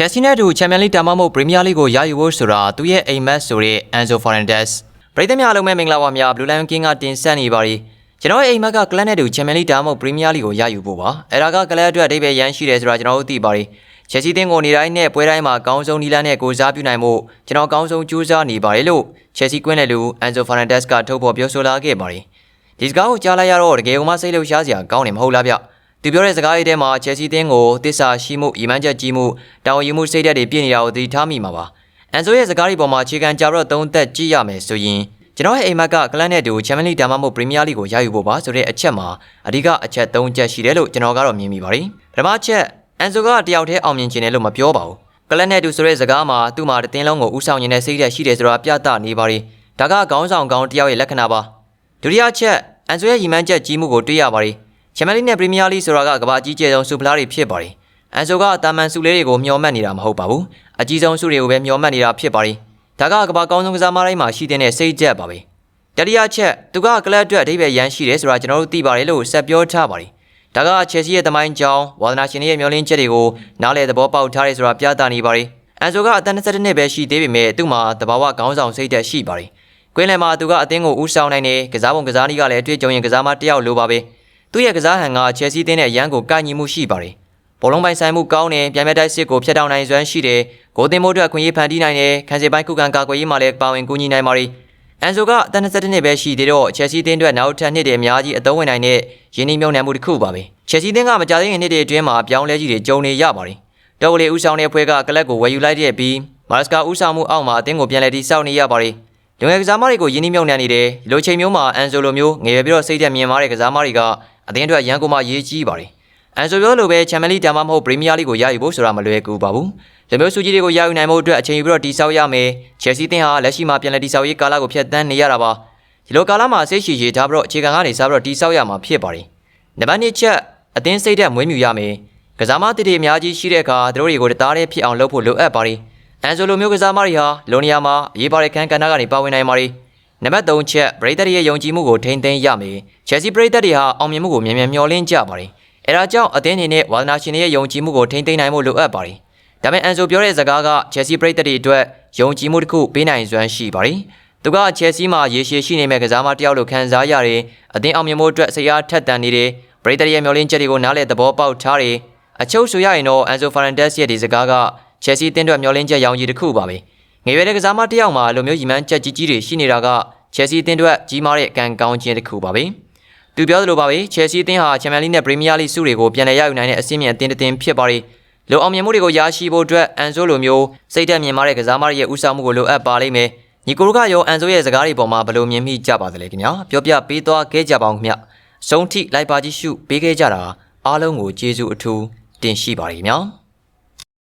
ချက်စီနဲ့အတူချန်ပီယံလိတာမမဟုတ်ပရီးမီးယားလိကိုရယူဖို့ဆိုတာသူ့ရဲ့အိမ်မက်ဆိုတဲ့ Enzo Fernandez ပရိသတ်များအားလုံးပဲမင်္ဂလာပါများ Blue Lion King ကတင်ဆက်နေပါရီကျွန်တော်ရဲ့အိမ်မက်ကကလပ်နဲ့အတူချန်ပီယံလိတာမဟုတ်ပရီးမီးယားလိကိုရယူဖို့ပါအဲ့ဒါကကလပ်အတွက်အဓိပ္ပာယ်ရမ်းရှိတယ်ဆိုတာကျွန်တော်တို့သိပါရီချက်စီတင်းကိုနေတိုင်းနဲ့ပွဲတိုင်းမှာအကောင်းဆုံးနီလန်းနဲ့ကိုစားပြုနိုင်မှုကျွန်တော်အကောင်းဆုံးကြိုးစားနေပါတယ်လို့ချက်စီကွင်းနဲ့လူ Enzo Fernandez ကထုတ်ဖော်ပြောဆိုလာခဲ့ပါရီဒီစကားကိုကြားလိုက်ရတော့တကယ်ကိုမှစိတ်လှုပ်ရှားစရာကောင်းနေမဟုတ်လားဗျ သူပြောတဲ့စကားလေးထဲမှာချက်စီတင်းကိုတစ္ဆာရှိမှုအီမန်ချက်ကြီးမှုတောင်းယူမှုစိတ်ဓာတ်တွေပြည့်နေတာကိုသတိထားမိမှာပါအန်ဆိုရဲ့စကားတွေပေါ်မှာအခြေခံကြတော့သုံးသက်ကြည့်ရမယ်ဆိုရင်ကျွန်တော်ရဲ့အိမ်မက်ကကလပ်နဲ့တူချန်ပီယံလိဒါမှမဟုတ်ပရီးမီးယားလိကိုရယူဖို့ပါဆိုတဲ့အချက်မှာအဓိကအချက်၃ချက်ရှိတယ်လို့ကျွန်တော်ကတော့မြင်မိပါတယ်ပထမချက်အန်ဆိုကတယောက်တည်းအောင်မြင်ခြင်းတယ်လို့မပြောပါဘူးကလပ်နဲ့တူဆိုတဲ့စကားမှာသူ့မှာတည်င်းလုံးကိုဥဆောင်နေတဲ့စိတ်ဓာတ်ရှိတယ်ဆိုတာပြသနေပါတယ်ဒါကခေါင်းဆောင်ကောင်းတယောက်ရဲ့လက္ခဏာပါဒုတိယချက်အန်ဆိုရဲ့ရီမန်းချက်ကြီးမှုကိုတွေ့ရပါတယ် ချန်ပီယံလိနဲ့ပရီးမီးယားလိဆိုတာကကမ္ဘာကြီးကျယ်ဆုံးစူပလာတွေဖြစ်ပါတယ်။အန်ဆိုကတာမန်စုလေးတွေကိုမျှော်မှတ်နေတာမဟုတ်ပါဘူး။အကြီးဆုံးစုတွေကိုပဲမျှော်မှတ်နေတာဖြစ်ပါတယ်။ဒါကကမ္ဘာကောင်းဆုံးကစားမတိုင်းမှာရှိတဲ့စိတ်ကြက်ပါပဲ။တတိယချက်သူကကလပ်အတွက်အဓိပ္ပာယ်ရမ်းရှိတယ်ဆိုတာကျွန်တော်တို့သိပါတယ်လို့ဆက်ပြောထားပါတယ်။ဒါကချယ်ဆီရဲ့တမိုင်းကြောင်းဝါသနာရှင်တွေရဲ့မျှော်လင့်ချက်တွေကိုနားလည်သဘောပေါက်ထားတယ်ဆိုတာပြသနေပါတယ်။အန်ဆိုကအသက်22နှစ်ပဲရှိသေးပေမဲ့သူ့မှာတဘာဝခေါင်းဆောင်စိတ်ဓာတ်ရှိပါတယ်။ကွင်းလယ်မှာသူကအသင်းကိုဦးဆောင်နိုင်တယ်ကစားပုံကစားနည်းကလည်းအတွေ့အကြုံရင်ကစားမတစ်ယောက်လိုပါပဲ။ သူ့ရဲ့ကစားဟန်ကချယ်ဆီတင်းနဲ့ရန်ကိုကိုက်ညီမှုရှိပါတယ်။ဘောလုံးပိုင်ဆိုင်မှုကောင်းတယ်၊ပြိုင်ပွဲတိုက်စစ်ကိုဖျက်တောက်နိုင်စွမ်းရှိတယ်။ဂိုးတင်မို့အတွက်ခွင့်ရေးဖန်တီးနိုင်တယ်။ခံစစ်ပိုင်းခုခံကာကွယ်ရေးမှာလည်းပါဝင်ကူညီနိုင်ပါတယ်။အန်ဆိုကအသက်22နှစ်ပဲရှိသေးတော့ချယ်ဆီတင်းအတွက်နောက်ထပ်နှစ်တွေအများကြီးအသုံးဝင်နိုင်တဲ့ရင်းနှီးမြှုပ်နှံမှုတစ်ခုပါပဲ။ချယ်ဆီတင်းကမကြသေးခင်နှစ်တွေအတွင်းမှာပြောင်းလဲကြီးတွေကြုံနေရပါတယ်။တော်ကလေးဦးဆောင်တဲ့ဖွဲ့ကကလပ်ကိုဝယ်ယူလိုက်တဲ့ပြီးမာရစကာဦးဆောင်မှုအောက်မှာအသင်းကိုပြန်လည်တည်ဆောက်နေရပါတယ်။လူငယ်ကစားမတွေကိုရင်းနှီးမြှုပ်နှံနေတယ်။ဒီလိုချိန်မျိုးမှာအန်ဆိုလိုမျိုးငယ်ရွယ်ပြီးတော့စိတ်သက်မြင်မာတဲ့ကစားမတွေက အသင်းအတွက်ရန်ကုန်မှာရေးကြီးပါတယ်။အန်ဆိုပြောလိုပဲချန်ပီယံလိဒါမှမဟုတ်ပရီးမီးယားလိကိုရယူဖို့ဆိုတာမလွယ်ကူပါဘူး။လူမျိုးစုကြီးတွေကိုရယူနိုင်ဖို့အတွက်အချိန်ယူပြီးတော့တည်ဆောက်ရမယ်။ချယ်ဆီတင်းဟာလက်ရှိမှာပြန်လည်တည်ဆောက်ရေးကာလကိုဖျက်ဆီးနေရတာပါ။ဒီလိုကာလမှာစိတ်ရှည်ရှည်ထားပြီးတော့အခြေခံကနေစားပြီးတော့တည်ဆောက်ရမှာဖြစ်ပါတယ်။နံပါတ်2ချက်အသင်းစိတ်ဓာတ်မွေးမြူရမယ်။ကစားမတစ်တွေအများကြီးရှိတဲ့အခါသူတို့တွေကိုတသားတည်းဖြစ်အောင်လုပ်ဖို့လိုအပ်ပါတယ်။အန်ဆိုလိုမျိုးကစားမတွေဟာလိုနီယာမှာအရေးပါတဲ့ခန်းကဏ္ဍကနေပါဝင်နိုင်ပါတယ်။ နံပါတ်3ချက်ဘရိတ်သက်ရဲ့ယုံကြည်မှုကိုထိန်းသိမ်းရမယ်။ချယ်ဆီဘရိတ်သက်တွေဟာအောင်မြင်မှုကိုမြန်မြန်မျှော်လင့်ကြပါတယ်။အဲဒါကြောင့်အသင်းအနေနဲ့ဝါသနာရှင်တွေရဲ့ယုံကြည်မှုကိုထိန်းသိမ်းနိုင်ဖို့လိုအပ်ပါတယ်။ဒါပေမဲ့အန်ဆိုပြောတဲ့စကားကချယ်ဆီဘရိတ်သက်တွေအတွက်ယုံကြည်မှုတစ်ခုပေးနိုင်စွမ်းရှိပါတယ်။သူကချယ်ဆီမှာရေရှည်ရှိနေမဲ့ကစားမတစ်ယောက်လိုခံစားရတယ်။အသင်းအောင်မြင်မှုအတွက်ဆရာထက်တန်နေတယ်။ဘရိတ်သက်ရဲ့မျှော်လင့်ချက်တွေကိုနားလည်သဘောပေါက်ထားတယ်။အချုပ်ဆိုရရင်တော့အန်ဆိုဖာရန်ဒက်စ်ရဲ့ဒီစကားကချယ်ဆီတင်းအတွက်မျှော်လင့်ချက်ရောင်ကြီးတစ်ခုပါပဲ။ ငယ်ရွယ်တဲ့ကစားမတစ်ယောက်မှာလိုမျိုးရီမန်းချက်ကြီးကြီးတွေရှိနေတာကချယ်ဆီအသင်းအတွက်ကြီးမားတဲ့အကံကောင်းခြင်းတစ်ခုပါပဲ။သူပြောသလိုပါပဲချယ်ဆီအသင်းဟာချန်ပီယံလိနဲ့ပရီးမီးယားလိစုတွေကိုပြန်လည်ရယူနိုင်တဲ့အဆင့်မြင့်အသင်းတစ်သင်းဖြစ်ပါရီ။လိုအောင်မြင်မှုတွေကိုရရှိဖို့အတွက်အန်ဆိုလိုမျိုးစိတ်ဓာတ်မြင်မာတဲ့ကစားမတွေရဲ့ဥဆောင်မှုကိုလိုအပ်ပါလိမ့်မယ်။ညီကိုတို့ကရောအန်ဆိုရဲ့စကားတွေပေါ်မှာဘယ်လိုမြင်မိကြပါသလဲခင်ဗျာ။ပြောပြပေးသွားခဲ့ကြပါဦးခင်ဗျ။ဆုံးထိလိုက်ပါကြည့်ရှုပေးခဲ့ကြတာအားလုံးကိုကျေးဇူးအထူးတင်ရှိပါရခင်ဗျာ။